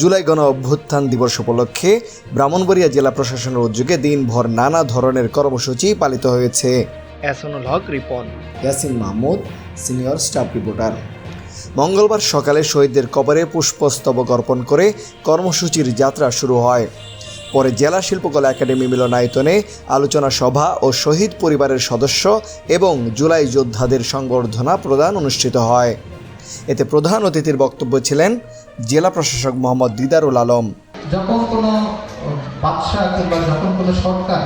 জুলাই গণ অভ্যুত্থান দিবস উপলক্ষে ব্রাহ্মণবাড়িয়া জেলা প্রশাসনের উদ্যোগে দিনভর নানা ধরনের কর্মসূচি পালিত হয়েছে। Ahsanul Haque Ripon. Yasin Mahmud senior staff reporter. মঙ্গলবার সকালে শহীদদের কবরে পুষ্পস্তবক অর্পণ করে কর্মসূচির যাত্রা শুরু হয়। পরে জেলা শিল্পকলা একাডেমি মিলনায়তনে আলোচনা সভা ও শহীদ পরিবারের সদস্য এবং জুলাই যোদ্ধাদের সংবর্ধনা প্রদান অনুষ্ঠিত হয়। এতে প্রধান অতিথির বক্তব্য ছিলেন জেলা প্রশাসক মোহাম্মদ দিদারুল আলম। যখন কোনো বাদশাহ কিংবা যখন কোনো সরকার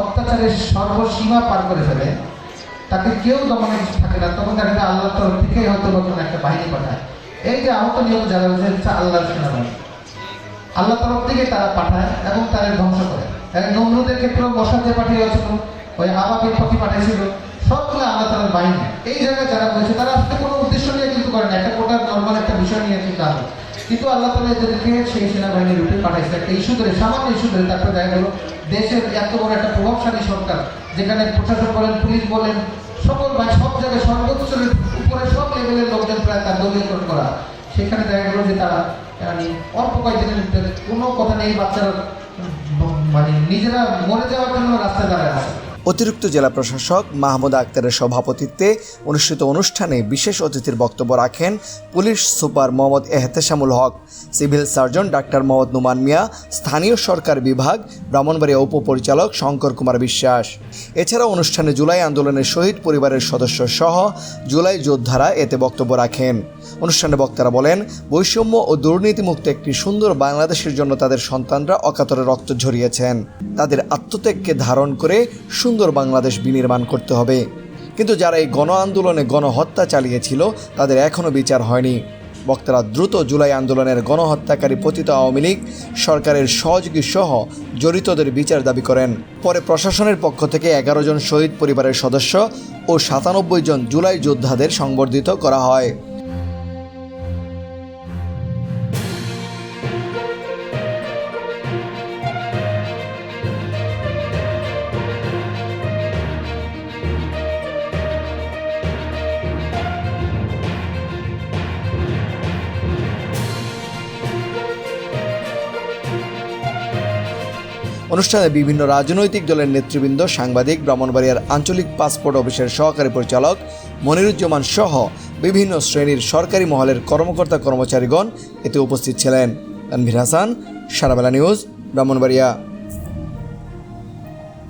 অত্যাচারের সর্বসীমা পার করে ফেলে, তাকে কেউ দমনে থাকে না, তখন দেখা যায় আল্লাহ তরফ থেকেই হয়তো বা কোনো একটা বাহিনী পাঠায়। এই যে আহত নিহত যারা রয়েছে হচ্ছে আল্লাহর আল্লাহ তরফ থেকে তারা পাঠায় এবং তাদের ধ্বংস করে। নমরুদের ক্ষেত্রেও বসাতে পাঠিয়েছিল, ওই আবাবিল পাখি পাঠিয়েছিল, সবগুলো আল্লাহ তালার বাহিনী। এই জায়গায় যারা রয়েছে, তারা আসলে কোনো উদ্দেশ্য নিয়ে কিন্তু করে না। একটা কোটার নর্মাল একটা বিষয় নিয়ে কিন্তু আল্লাহ তালা এদেরকে সেই সেনাবাহিনীর রূপে পাঠাইছে। একটা ইস্যু সামান্য ইস্যু তারপরে দেখা গেল, দেশের এত বড় একটা প্রভাবশালী সরকার, যেখানে প্রশাসন বলেন, পুলিশ বলেন, সকল ভাই সব জায়গায় সর্বোচ্চ উপরে সব লেভেলের লোকজন প্রায় তার দলীয়করণ করা। সেখানে দেখা গেল যে তারা মানে অল্প কয়েকদিনের কোনো কথা নেই, বাচ্চারা মানে নিজেরা মরে যাওয়ার জন্য রাস্তায় দাঁড়ায় আছে। অতিরিক্ত জেলা প্রশাসক মাহমুদ আক্তারের সভাপতিত্বে অনুষ্ঠিত অনুষ্ঠানে বিশেষ অতিথির বক্তব্য রাখেন police super Mohammad Ehteshamul Haque, civil surgeon doctor Mohammad Numan Mia, স্থানীয় সরকার বিভাগ, ব্রাহ্মণবাড়িয়া উপপরিচালক শঙ্কর কুমার বিশ্বাস। এছাড়া অনুষ্ঠানে জুলাই আন্দোলনের শহীদ পরিবারের সদস্য সহ জুলাই যোদ্ধারা এতে বক্তব্য রাখেন। অনুষ্ঠানে বক্তারা বলেন, বৈষম্য ও দুর্নীতিমুক্ত একটি সুন্দর বাংলাদেশের জন্য তাদের সন্তানরা অকাতরে রক্ত ঝরিয়েছেন। তাদের আত্মত্যাগকে ধারণ করে সুন্দর বাংলাদেশ বিনির্মাণ করতে হবে। কিন্তু যারা এই গণ আন্দোলনে গণহত্যা চালিয়েছিল, তাদের এখনও বিচার হয়নি। বক্তারা দ্রুত জুলাই আন্দোলনের গণহত্যাকারী পতিত আওয়ামী লীগ, সরকারের সহযোগী সহ জড়িতদের বিচার দাবি করেন। পরে প্রশাসনের পক্ষ থেকে এগারো জন শহীদ পরিবারের সদস্য ও সাতানব্বই জন জুলাই যোদ্ধাদের সংবর্ধিত করা হয়। অনুষ্ঠানে বিভিন্ন রাজনৈতিক দলের নেতৃবৃন্দ, সাংবাদিক, ব্রাহ্মণবাড়িয়ার আঞ্চলিক পাসপোর্ট অফিসের সহকারী পরিচালক, মনিরুজ্জামান সহ বিভিন্ন শ্রেণির সরকারি মহলের কর্মকর্তা কর্মচারীগণ এতে উপস্থিত ছিলেন। তানভীর হাসান, সারাবেলা নিউজ, ব্রাহ্মণবাড়িয়া।